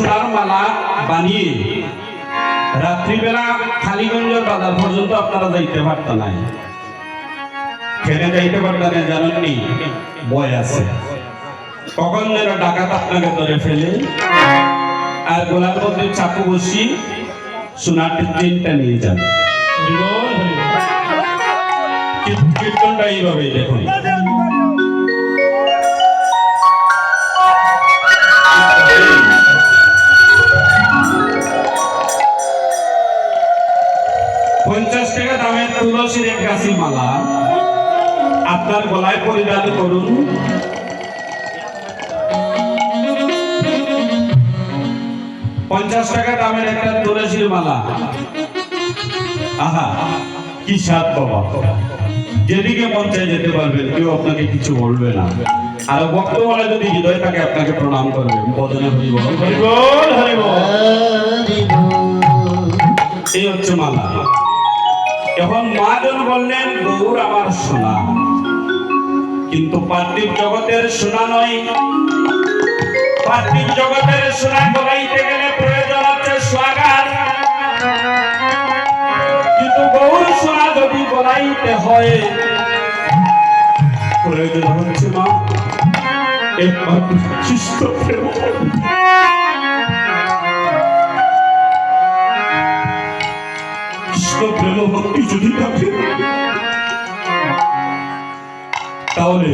সোনার মালা বানিয়ে রাত্রিবেলা খালিগঞ্জের বাজার পর্যন্ত আপনারা যাইতে পারতেন নাই। কেন যাইতে পারতেন না? জানেননি বয় আছে। কখন যেন ডাকাত আপনাকে ধরে ফেলে। আর গোলার মধ্যে চাকু বসি, সোনার চেনটা নিয়ে যান। কীর্তনটা এইভাবে দেখুন। তুলসীর এক গাছি মালা। আপনার গলায় পরিধান করুন। পঞ্চাশ টাকা দামের একটা তুলসীর মালা। আহা, কি সাত বাবা। যেদিকে মন চাই যেতে পারবেন, কেউ আপনাকে কিছু বলবে না। আর বক্তব্য যদি হৃদয় থাকে, আপনাকে প্রণাম করবে। বদনে হরিব এই হচ্ছে মালা। এখন মহাজন বললেন, গৌর আমার সোনা। কিন্তু পার্থিব জগতের সোনা নয়। পার্থিব জগতের সোনা গলাইতে গেলে প্রয়োজন হচ্ছে স্বাগার কিন্তু গৌর সোনা যদি গলাইতে হয়, প্রয়োজন হচ্ছে মা একমাত্র খ্রিস্ট প্রেম। যদি থাকে তাহলে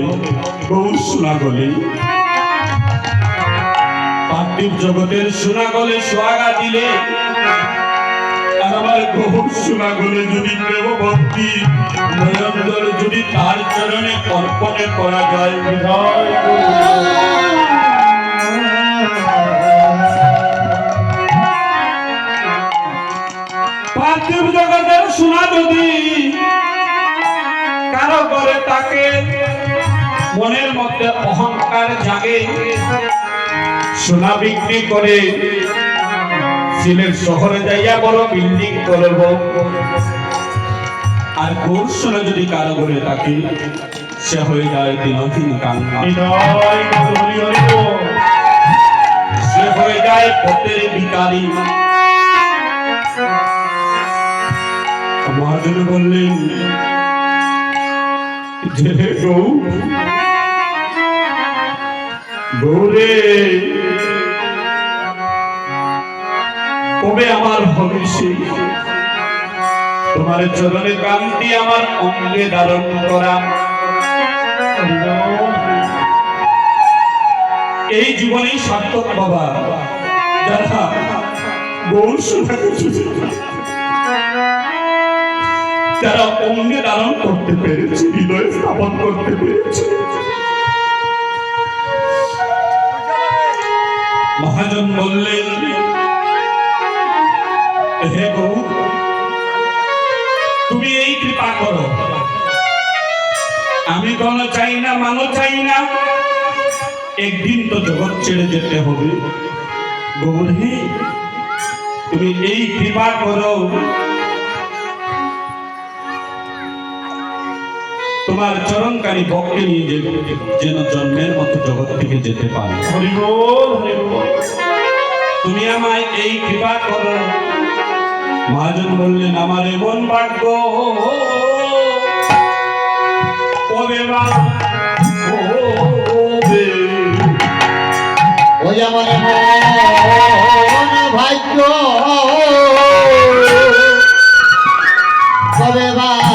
বহু শোনা গলে পার্থিব জগতের শোনা গলে সোহাগা দিলে আর আমার বহু শোনা গলে যদি প্রেম ভক্তি নয়নদল যদি তার চরণে অর্পণে করা যায় পার্থিব সোনা যদি কারও করে তাকে মনের মধ্যে অহংকার জাগে সোনা বিক্রি করে সিলেট শহরে যাইয়া বড় বিল্ডিং করব। আর গোর সোনা যদি কারও করে তাকে সে হয়ে যায় দিনহীন জয় সে হয়ে যায় পথের ভিকারী মহাজন বললেন কবে আমার ভবিষ্যৎ তোমার চরণে কান্তি আমার অঙ্গে ধারণ করা। এই জীবনেই সার্থক বাবা। যারা গৌর খায়। যারা অঙ্গে ধারণ করতে পেরেছে, হৃদয়ে স্থাপন করতে পেরেছে। মহাজন বললেন, হে গৌ তুমি এই কৃপা করো। আমি কোনো চাই না মানো চাই না। একদিন তো জগৎ ছেড়ে যেতে হবে। গৌর হে, তুমি এই কৃপা করো। তোমার চরণকারী ভক্তি নিয়ে যেন জন্মের মতো জগৎ থেকে যেতে পারে। তুমি আমায় এই কৃপা করো। মহাজন বললেন আমার মন ভাগ্য কবে বা? ওই আমার ভাগ্য। কবে বা?